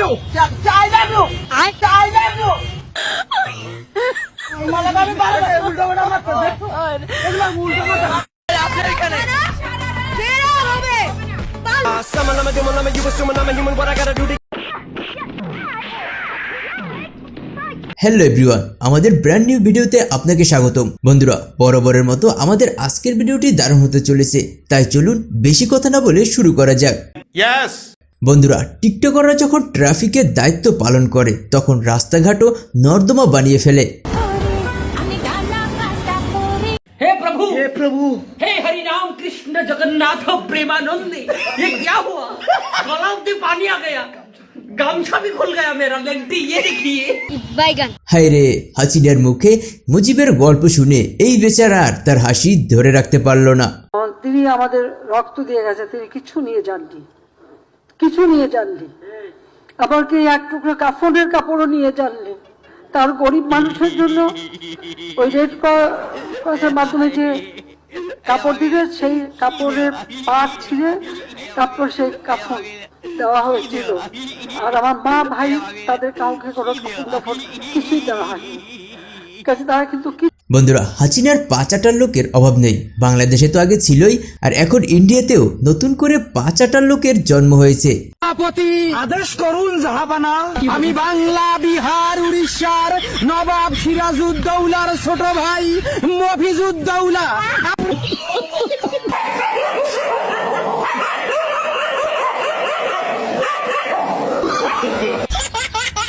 you, I hello everyone আমাদের brand new ভিডিওতে আপনাকে স্বাগতম। বন্ধুরা বরাবরের মতো আমাদের আজকের ভিডিওটি দারুণ হতে চলেছে। তাই চলুন বেশি কথা না বলে শুরু করা যাক। বন্ধুরা টিকটকাররা যখন ট্রাফিকের দায়িত্ব পালন করে তখন রাস্তাঘাটও নর্দমা বানিয়ে ফেলে हे प्रभु हे प्रभु हे हरि राम कृष्ण जगन्नाथ प्रेमानंद ये क्या हुआ गला में पानी आ गया गमछा भी खुल गया मेरा लेंटी ये देखिए বাইগান হায় রে হাসিনার মুখে মুজিবের গল্প শুনে এই বেচারা আর তার হাসি ধরে রাখতে পারলো না তিনি আমাদের রক্ত দিয়ে গেছে তিনি কিছু নিয়ে যাননি কিছু নিয়ে যাননি এমনকি এক টুকরো কাফনের কাপড়ও নিয়ে যাননি তার গরিব মানুষের জন্য ওই রেড ক্রসের মাধ্যমে যে কাপড় দিবে, সেই কাপড়ের পাট ছিঁড়ে তারপর সেই কাপড় দেওয়া হয়েছিল। আর আমার মা, ভাই, তাদের কাউকে কোনো কাপড় কিছুই দেওয়া হয়নি। কাছে তারা কিন্তু কি বন্ধুরা হাসিনার পাঁচাটার লোকের অভাব নেই। বাংলাদেশে তো আগে ছিলই, আর এখন ইন্ডিয়াতেও নতুন করে পাঁচাটার লোকের জন্ম হয়েছে। আদেশ করুন জাহাবানা। আমি বাংলা, বিহার, উড়িষ্যার নবাব সিরাজউদ্দৌলার ছোট ভাই মফিজউদ্দৌলা।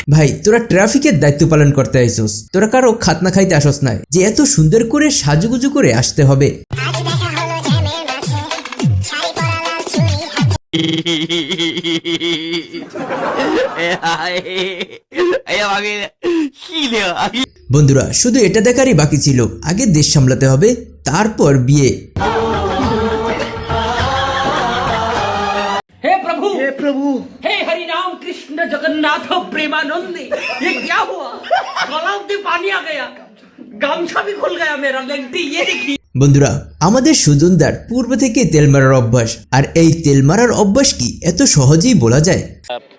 ভাই, তোরা ট্রাফিকের দায়িত্ব পালন করতে আইসোস। তোরা কারও খাতনা খাইতে আসস নাই। যে এত সুন্দর করে সাজুগুজু করে আসতে হবে। বন্ধুরা, শুধু এটা দেখারই বাকি ছিল। আগে দেশ সামলাতে হবে, তারপর বিয়ে। प्रभु हे प्रभु हे हरि राम कृष्ण जगन्नाथ प्रेमानंद ये क्या हुआ गला में पानी आ गया गमछा भी खुल गया मेरा लेंटी ये देखिए বন্ধুরা আমাদের সুজনদার পূর্ব থেকে তেল মারার অভ্যাস আর এই তেল মারার অভ্যাস কি এত সহজেই বলা যায়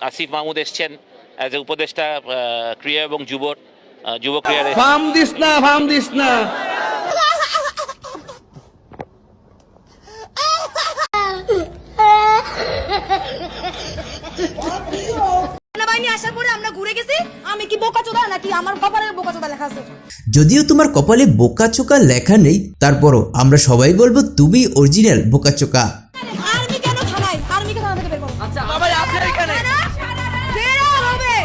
আসিফ মাহমুদ এসছেন অ্যাজ এ উপদেষ্টা আহ, ক্রিয়া এবং যুব আহ, যুব ক্রিয়ার ফাম দিস না ফাম দিস না সেনাবাহিনী আসার পরে আমরা ঘুরে গেছি আমি কি বোকা নাকি আমার কপালে বোকা চোদা লেখা আছে যদিও তোমার কপালে বোকাচোকা লেখা নেই তারপরও আমরা সবাই বলব তুমি অরিজিনাল বোকাচোকা আর্মি কেন থানায় আর্মিকে থানা থেকে বের করো আচ্ছা বাবা আপনার এখানে বেরা হবে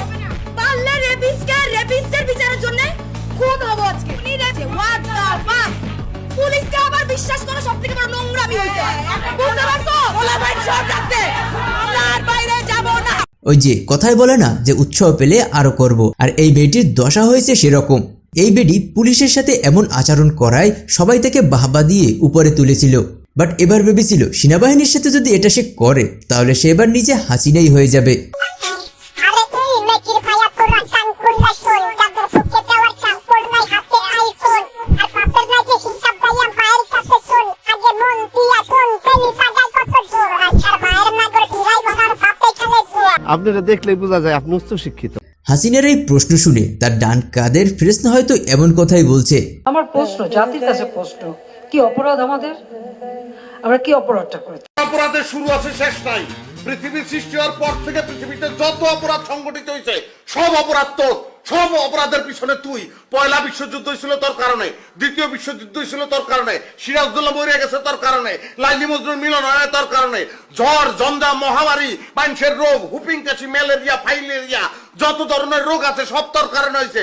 পারলে রেপিস্টকে রেপিস্টের বিচারের জন্য খুন হব আজকে উনি রেপে হোয়াট দ্য ফাক পুলিশকে আবার বিশ্বাস করা সবথেকে বড় নোংরামি হইছে বুঝতে পারছ ওই যে কথাই বলে না যে উৎসাহ পেলে আরও করব। আর এই বেটির দশা হয়েছে সেরকম। এই বেডি পুলিশের সাথে এমন আচরণ করায় সবাই তাকে বাহবা দিয়ে উপরে তুলেছিল। বাট এবার ভেবেছিল, সেনাবাহিনীর সাথে যদি এটা সে করে, তাহলে সে এবার নিজে হাসিনাই হয়ে যাবে। আপনারা দেখলে বোঝা যায় আপনি উচ্চ শিক্ষিত। হাসিনার এই প্রশ্ন শুনে তার ডান কাদের ফ্রেস্ন হয়তো এমন কথাই বলছে। আমার প্রশ্ন জাতির কাছে প্রশ্ন কি অপরাধ আমাদের? আমরা কি অপরাধটা করেছি? অপরাধের শুরু আছে শেষ নাই। পৃথিবীর সৃষ্টি হওয়ার পর থেকে পৃথিবীতে যত অপরাধ সংগঠিত হয়েছে, সব অপরাধ তোর, সব অপরাধের পিছনে তুই। পয়লা বিশ্বযুদ্ধ ছিল তোর কারণে, দ্বিতীয় বিশ্বযুদ্ধ হয়েছিল তোর কারণে সিরাজদুল্লাহ মরে গেছে তোর কারণে, লাইলি মজনুর মিলন হয় তোর কারণে, ঝড় জন্দা মহামারী, মানুষের রোগ, হুপিং কাশি, ম্যালেরিয়া, ফাইলেরিয়া, যত ধরনের রোগ আছে সব তোর কারণে হয়েছে।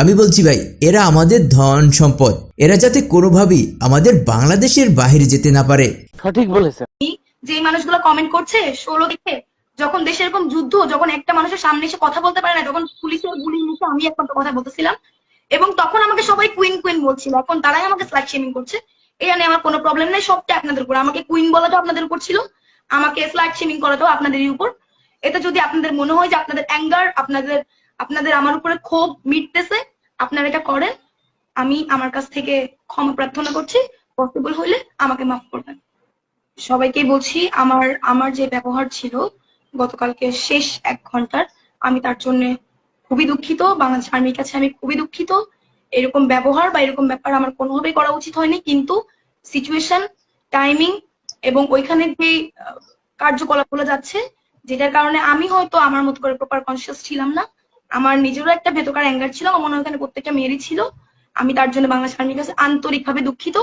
আমি বলছি ভাই এরা আমাদের ধন সম্পদ। এরা যাতে কোনোভাবেই আমাদের বাংলাদেশের বাইরে যেতে না পারে। সঠিক বলেছে যে মানুষগুলো কমেন্ট করছে ষোলো দেখে যখন দেশে এরকম যুদ্ধ যখন একটা মানুষের সামনে এসে কথা বলতে পারে না তখন পুলিশের গুলি মুখে আমি একমাত্র কথা বলতেছিলাম এবং তখন আমাকে সবাই কুইন কুইন বলছিল। এখন তারাই আমাকে স্লাইক শেমিং করছে। এই নিয়ে আমার কোনো প্রবলেম নাই সবটা আপনাদের উপর। আমাকে কুইন বলাটা আপনাদের উপর ছিল আমাকে ফ্ল্যাট শেমিং করাটাও আপনাদেরই উপর। এটা যদি আপনাদের মনে হয় যে আপনাদের অ্যাঙ্গার আপনাদের আপনাদের আমার উপরে ক্ষোভ মিটতেছে, আপনারা এটা করেন। আমি আমার কাছ থেকে ক্ষমা প্রার্থনা করছি। পসিবল হইলে আমাকে মাফ করবেন। সবাইকে বলছি, আমার আমার যে ব্যবহার ছিল গতকালকে শেষ এক ঘণ্টার, আমি তার জন্য খুবই দুঃখিত। বাংলাদেশ আর্মির কাছে আমি খুবই দুঃখিত। এরকম ব্যবহার বা এরকম ব্যাপার আমার কোনোভাবেই করা উচিত হয়নি। কিন্তু সিচুয়েশন টাইমিং এবং ওইখানে যে কার্যকলাপগুলো যাচ্ছে, যেটার কারণে আমি হয়তো আমার মতো করে প্রপার কনসিয়াস ছিলাম না। আমার নিজেরও একটা ভেতকার অ্যাঙ্গার ছিল আমার মনে হয় ওখানে প্রত্যেকটা মেয়েরই ছিল। আমি তার জন্য বাংলাদেশ আর্মির কাছে আন্তরিকভাবে দুঃখিত।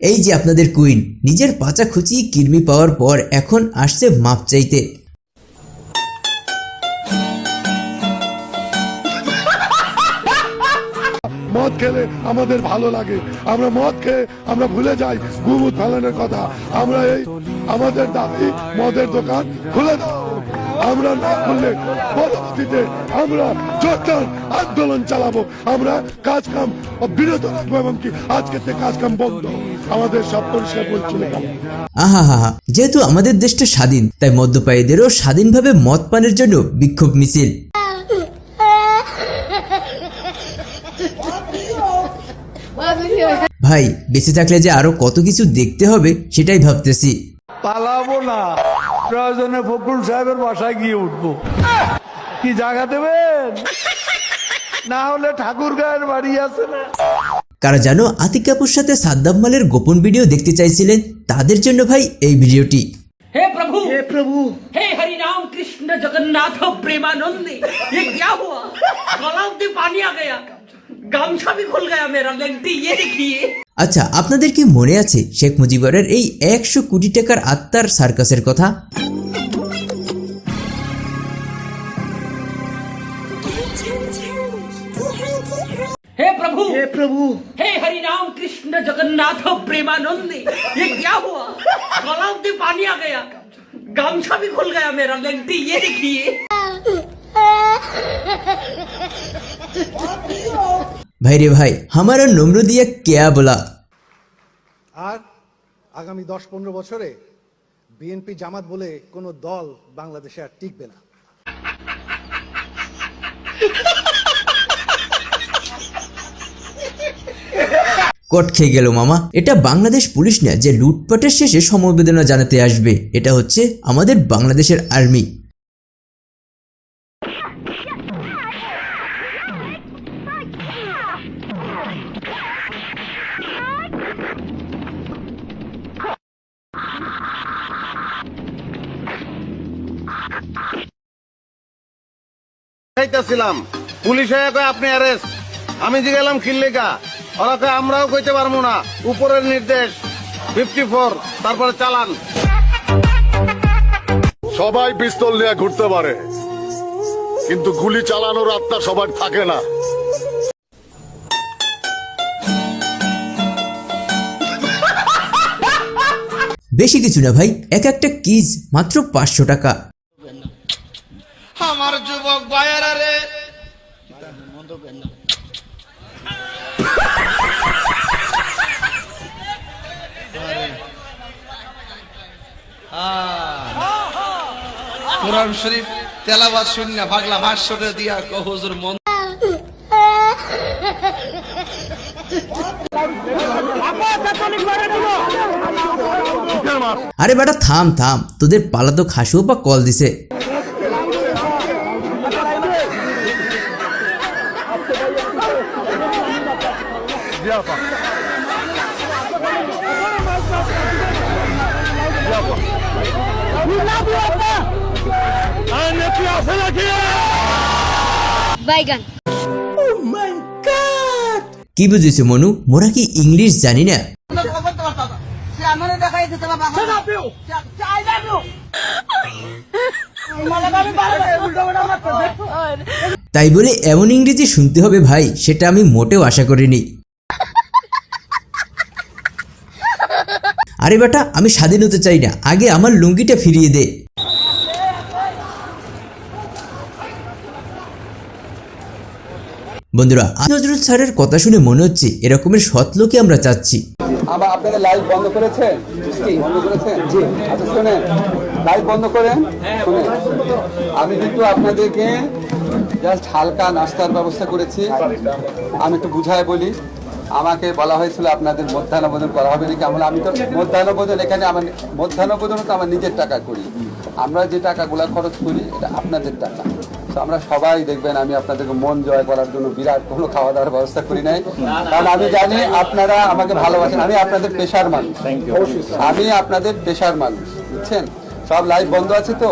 এই যে আপনাদের কুইন নিজের পাচা খুচি কির্মি পাওয়ার পর এখন আসছে মাপ চাইতে। মদ খেলে আমাদের ভালো লাগে। আমরা মদ খেয়ে আমরা ভুলে যাই গুমুদ ফেলানোর কথা। আমরা এই আমাদের দাবি মদের দোকান খুলে দাও। আমরা না খুললে পরবর্তীতে আমরা জোরদার আন্দোলন চালাবো। আমরা কাজ কাম বিরত রাখব এবং কি আজকে থেকে কাজ কাম বন্ধ। আমাদের সব পরিষ্কার বলছিল আহা হা হা। যেহেতু আমাদের দেশটা স্বাধীন তাই মদ্যপায়ীদেরও স্বাধীনভাবে মদ পানের জন্য বিক্ষোভ মিছিল। ভাই বেঁচে থাকলে যে আরও কত কিছু দেখতে হবে সেটাই ভাবতেছি। পালাবো না। প্রয়োজনে ফখরুল সাহেবের বাসায় গিয়ে উঠবো কি জায়গা দেবেন না হলে ঠাকুর গায়ের বাড়ি আছে না কারা জানো আতিক কাপুর সাথে সাদ্দাম মালের গোপন ভিডিও দেখতে চাইছিলেন তাদের জন্য ভাই এই ভিডিওটি हे प्रभु হে প্রভু हे हरि राम कृष्ण जगन्नाथ प्रेमानंदी ये क्या हुआ गलाव में पानी आ गया गामछा भी खुल गया मेरा लेंटी ये देखिए আচ্ছা আপনাদের কি মনে আছে শেখ মুজিবুরের এই একশো কোটি টাকার আত্মার সার্কাসের কথা हे प्रभु হে প্রভু हे हरि राम कृष्ण जगन्नाथ प्रेमानंदी ये क्या हुआ गलाव में पानी आ गया गामछा भी खुल गया मेरा लेंटी ये देखिए ভাই রে ভাই হামারা নম্র দিয়া কেয়া বলা? আর আগামী দশ পনেরো বছরে বিএনপি জামাত বলে কোনো দল বাংলাদেশে আর টিকবে না। কট খেয়ে গেল মামা। এটা বাংলাদেশ পুলিশ না যে লুটপাটের শেষে সমবেদনা জানাতে আসবে। এটা হচ্ছে আমাদের বাংলাদেশের আর্মি। চাইতেছিলাম পুলিশ হয়ে কয় আপনি অ্যারেস্ট আমি যে গেলাম খিল্লিকা ওরা কয় আমরাও কইতে পারব না। উপরের নির্দেশ ফিফটি ফোর তারপরে চালান। সবাই পিস্তল নিয়ে ঘুরতে পারে। কিন্তু গুলি চালানোর আত্মা সবার থাকে না। বেশি কিছু না ভাই এক একটা কিজ মাত্র পাঁচশো টাকা। আমার যুবক ভাইয়েরা রে। কোরআন শরীফ তেলাবাদ শূন্য পাগলা ভাষ্যটা দিয়া হুজুর মন আরে বেটা, থাম থাম। তোদের পালা তো খাসুও বা কল দিছে। কি বুঝেছ মনু? মোরা কি ইংলিশ জানি না? তাই বলে এমন ইংরেজি শুনতে হবে ভাই, সেটা আমি মোটেও আশা করিনি। আরে বেটা, আমি স্বাধীন হতে চাই না। আগে আমার লুঙ্গিটা ফিরিয়ে দে। বন্ধুরা নজরুল স্যারের কথা শুনে মনে হচ্ছে এরকমের সৎ লোকই আমরা চাচ্ছি। আবার আপনাদের লাইভ বন্ধ করেছেন? বন্ধ আচ্ছা লাইভ বন্ধ করেন? আমি কিন্তু আপনাদেরকে জাস্ট হালকা নাস্তার ব্যবস্থা করেছি। আমি একটু বুঝায় বলি। আমাকে বলা হয়েছিল আপনাদের মধ্যাহ্নভোজন করা হবে নাকি? আমরা আমি তো মধ্যাহ্নভোজন এখানে আমার মধ্যাহ্নভোজন তো আমার নিজের টাকা করি। আমরা যে টাকাগুলো খরচ করি এটা আপনাদের টাকা। তো আমরা সবাই দেখবেন আমি আপনাদেরকে মন জয় করার জন্য বিরাট কোনো খাওয়া দাওয়ার ব্যবস্থা করি নাই। কারণ আমি জানি আপনারা আমাকে ভালোবাসেন আমি আপনাদের পেশার মানুষ। আমি আপনাদের পেশার মানুষ বুঝছেন? সব লাইভ বন্ধ আছে তো?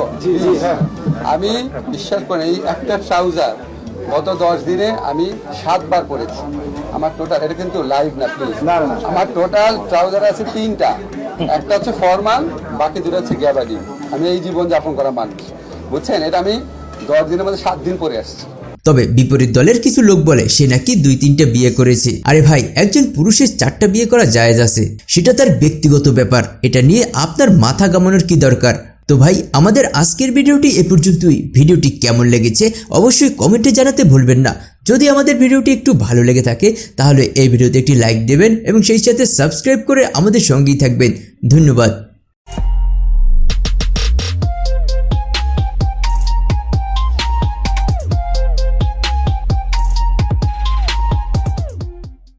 আমি বিশ্বাস করি এই একটা ট্রাউজার গত দশ দিনে আমি সাতবার পরেছি আমার টোটাল এটা কিন্তু লাইভ না প্লিজ আমার টোটাল ট্রাউজার আছে তিনটা। একটা হচ্ছে ফরমাল বাকি দুটো হচ্ছে গ্যাবাডি আমি এই জীবন যাপন করা মানুষ। বুঝছেন? এটা আমি দশ দিনের মধ্যে সাত দিন পরে আসছি। তবে বিপরীত দলের কিছু লোক বলে সে নাকি দুই তিনটা বিয়ে করেছে। আরে ভাই একজন পুরুষের চারটা বিয়ে করা জায়েজ আছে। সেটা তার ব্যক্তিগত ব্যাপার। এটা নিয়ে আপনার মাথা গামানোর কি দরকার? তো ভাই, আমাদের আজকের ভিডিওটি এ পর্যন্তই। ভিডিওটি কেমন লেগেছে অবশ্যই কমেন্টে জানাতে ভুলবেন না। যদি আমাদের ভিডিওটি একটু ভালো লেগে থাকে, তাহলে এই ভিডিওতে একটি লাইক দেবেন এবং সেই সাথে সাবস্ক্রাইব করে আমাদের সঙ্গেই থাকবেন। ধন্যবাদ।